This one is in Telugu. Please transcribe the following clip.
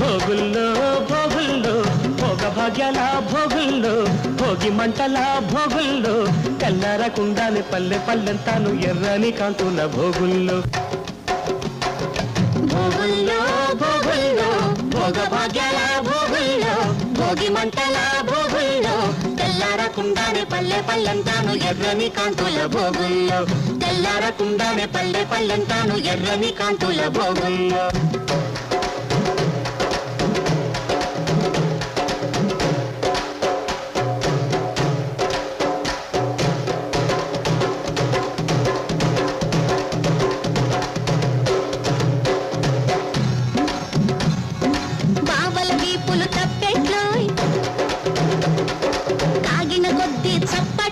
భోగుల్లో భోగుల్లో భోగ భాగ్యాల భోగుల్లో భోగి మంటల భోగుల్లో కల్లారకుండానే పల్లె పల్లెంతాను ఎర్రని కాంతుల భోగుల్లో. భోగి మంటల భోగుల్లో తెల్లారకుండానే పల్లె పల్లెంతాను ఎర్రని కాంతుల భోగుల్లో. తెల్లారకుండానే పల్లె పల్లెంతాను ఎర్రని కాంతుల భోగుల్లో. పులు తప్పే i'm Sampai.